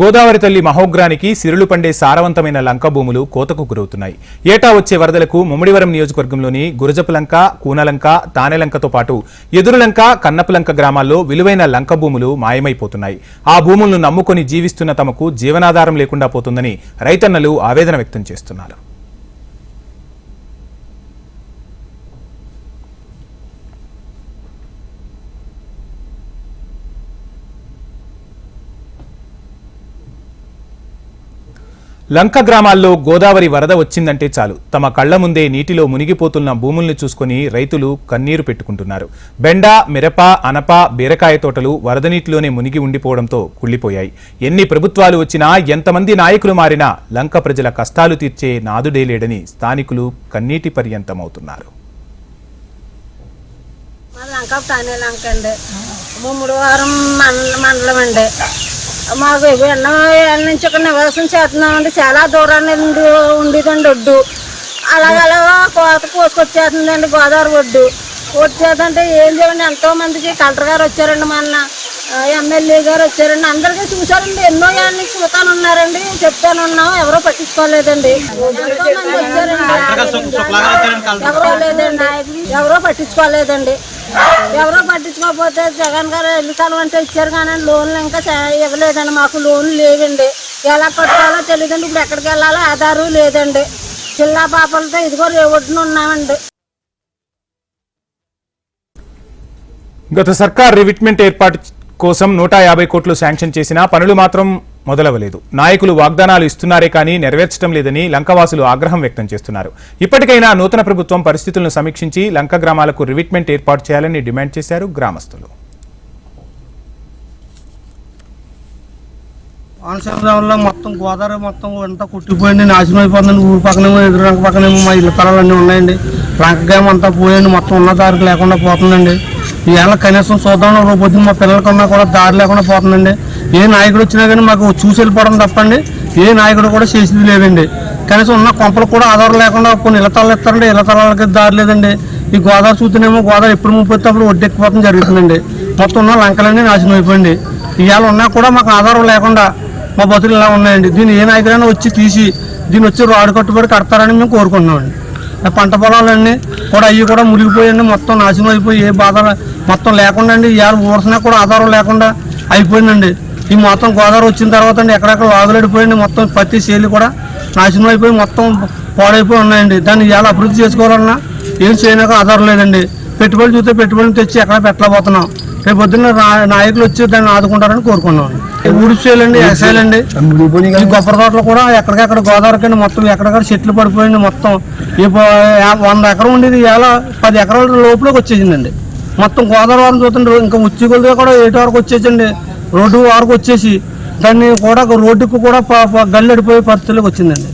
గోదావరి తల్లి మహోగ్రానికి సిరులు పండే సారవంతమైన లంక భూములు కోతకు గురవుతున్నాయి. ఏటా వచ్చే వరదలకు ముమ్మడివరం నియోజకవర్గంలోని గురజపులంక కూనలంక తానెలంకతో పాటు ఎదురులంక కన్నపులంక గ్రామాల్లో విలువైన లంక భూములు మాయమైపోతున్నాయి. ఆ భూములను నమ్ముకొని జీవిస్తున్న తమకు జీవనాధారం లేకుండా పోతుందని రైతన్నలు ఆవేదన వ్యక్తం చేస్తున్నారు. లంక గ్రామాల్లో గోదావరి వరద వచ్చిందంటే చాలు. తమ కళ్ళ ముందే నీటిలో మునిగిపోతున్న భూముల్ని చూసుకుని రైతులు కన్నీరు పెట్టుకుంటున్నారు. బెండ మిరప అనప బీరకాయ తోటలు వరద నీటిలోనే మునిగి ఉండిపోవడంతో కుళ్ళిపోయాయి. ఎన్ని ప్రభుత్వాలు వచ్చినా ఎంతమంది నాయకులు మారినా లంక ప్రజల కష్టాలు తీర్చే నాదుడే లేడని స్థానికులు కన్నీటి పర్యంతమవుతున్నారు. లంక లంక అండి. వారం మండలం అండి. మాకు ఎన్నో ఏళ్ళ నుంచి ఇక్కడ నివాసం చేస్తున్నామండి. చాలా దూరాన్ని ఉండి ఉండేదండి ఒడ్డు. అలాగలాగా కోత కోసుకొచ్చేస్తుందండి గోదావరి ఒడ్డు. వచ్చేదంటే ఏం చేయండి ఎంతో మందికి కలెక్టర్ గారు వచ్చారండి మొన్న. ఎమ్మెల్యే గారు వచ్చారండి. అందరికీ చూసారండి ఎన్నో యాన్ని నుంచి చెప్తానున్నాం చెప్తాను ఉన్నాం ఎవరో పట్టించుకోలేదండి. ఎవరో లేదండి. ఎవరో పట్టించుకోలేదండి. ఎవరో పట్టించుకోకపోతే జగన్ గారు ఎన్నికలు అంటే ఇచ్చారు కానీ లోన్లు ఇంకా ఇవ్వలేదండి. మాకు లోన్లు లేవండి. ఎలా కట్టాలో తెలియదండి. ఇప్పుడు ఎక్కడికి వెళ్ళాలో ఆధారు లేదండి. చిల్లా పాపలతో ఇదిగో రేవొడ్డున ఉన్నామండి. గత సర్కార్ రివిట్మెంట్ ఏర్పాటు కోసం నూట యాభై కోట్లు శాంక్షన్ చేసినా పనులు మాత్రం మొదలవలేదు. నాయకులు వాగ్దానాలు ఇస్తున్నారే కానీ నెరవేర్చడం లేదని లంకవాసులు ఆగ్రహం వ్యక్తం చేస్తున్నారు. ఇప్పటికైనా నూతన ప్రభుత్వం పరిస్థితులను సమీక్షించి లంక గ్రామాలకు రివిట్మెంట్ ఏర్పాటు చేయాలని డిమాండ్ చేశారు గ్రామస్తులు. ఆనసంద్రంలో మొత్తం గోదావరి మొత్తం అంతా కుట్టిపోయింది నాశనం అయిపోతుంది. ఊరు పక్కనేమో ఎదురు రంక పక్కనేమో మా ఇళ్ళ తలాలన్నీ ఉన్నాయండి. రంగగాయం అంతా పోయండి మొత్తం ఉన్న దారికి లేకుండా పోతుందండి. ఇవాళ కనీసం చూద్దాం రేపు పొద్దున్న మా పిల్లలకున్నా కూడా దారి లేకుండా పోతుందండి. ఏ నాయకుడు వచ్చినా కానీ మాకు చూసి వెళ్ళిపోవడం తప్పండి. ఏ నాయకుడు కూడా చేసేది లేదండి. కనీసం ఉన్న కొంపలు కూడా ఆధారం లేకుండా కొన్ని ఇళ్ళ తలాలు ఇస్తారండి. ఇళ్ళ తలాలకి దారి లేదండి. ఈ గోదావరి చూస్తేనేమో గోదావరి ఎప్పుడు ముప్పొస్తే అప్పుడు ఒడ్డెక్కిపోవడం జరుగుతుందండి. మొత్తం ఉన్న లంకలన్నీ నాశనం అయిపోయింది. ఇవాళ ఉన్నా కూడా మాకు ఆధారం లేకుండా మా బతులు ఇలా ఉన్నాయండి. దీన్ని ఏ నాయకులైనా వచ్చి తీసి దీన్ని వచ్చి రాడు కట్టుబడి కడతారని మేము కోరుకుంటున్నామండి. పంట పొలాలన్నీ కూడా అవి కూడా మురిగిపోయండి మొత్తం నాశనం అయిపోయి ఏ బాధ మొత్తం లేకుండా అండి. ఎవరు ఊరసినా కూడా ఆధారం లేకుండా అయిపోయిందండి. ఈ మొత్తం గోదావరి వచ్చిన తర్వాత అండి ఎక్కడెక్కడ వాగులడిపోయింది మొత్తం పత్తి చేలు కూడా నాశనం అయిపోయి మొత్తం పాడైపోయి ఉన్నాయండి. దాన్ని ఎలా అభివృద్ధి చేసుకోవాలన్నా ఏం చేయడానికి ఆధారం లేదండి. పెట్టుబడులు చూస్తే పెట్టుబడులు తెచ్చి ఎక్కడ పెట్టలేకపోతున్నాం. రేపు పొద్దున్న నా- నాయకులు వచ్చి దాన్ని ఆదుకుంటారని కోరుకున్నాం ఊడిసేయాలండి ఎసాలండి ఈ కొబ్బరి తోటలు కూడా ఎక్కడికెక్కడ గోదావరి కింద మొత్తం ఎక్కడెక్కడ చెట్లు పడిపోయింది మొత్తం. యా- వంద ఎకరం ఉండేది ఇవాళ పది ఎకరాల లోపలికి వచ్చేసిందండి. మొత్తం గోదావరి వారం చూస్తుంటే ఇంకా ఉచ్చిగొలుగా కూడా ఏటి వరకు వచ్చేసండి రోడ్డు వరకు వచ్చేసి దాన్ని కూడా రోడ్డుకు కూడా గల్లెడిపోయే పరిస్థితిలోకి వచ్చిందండి.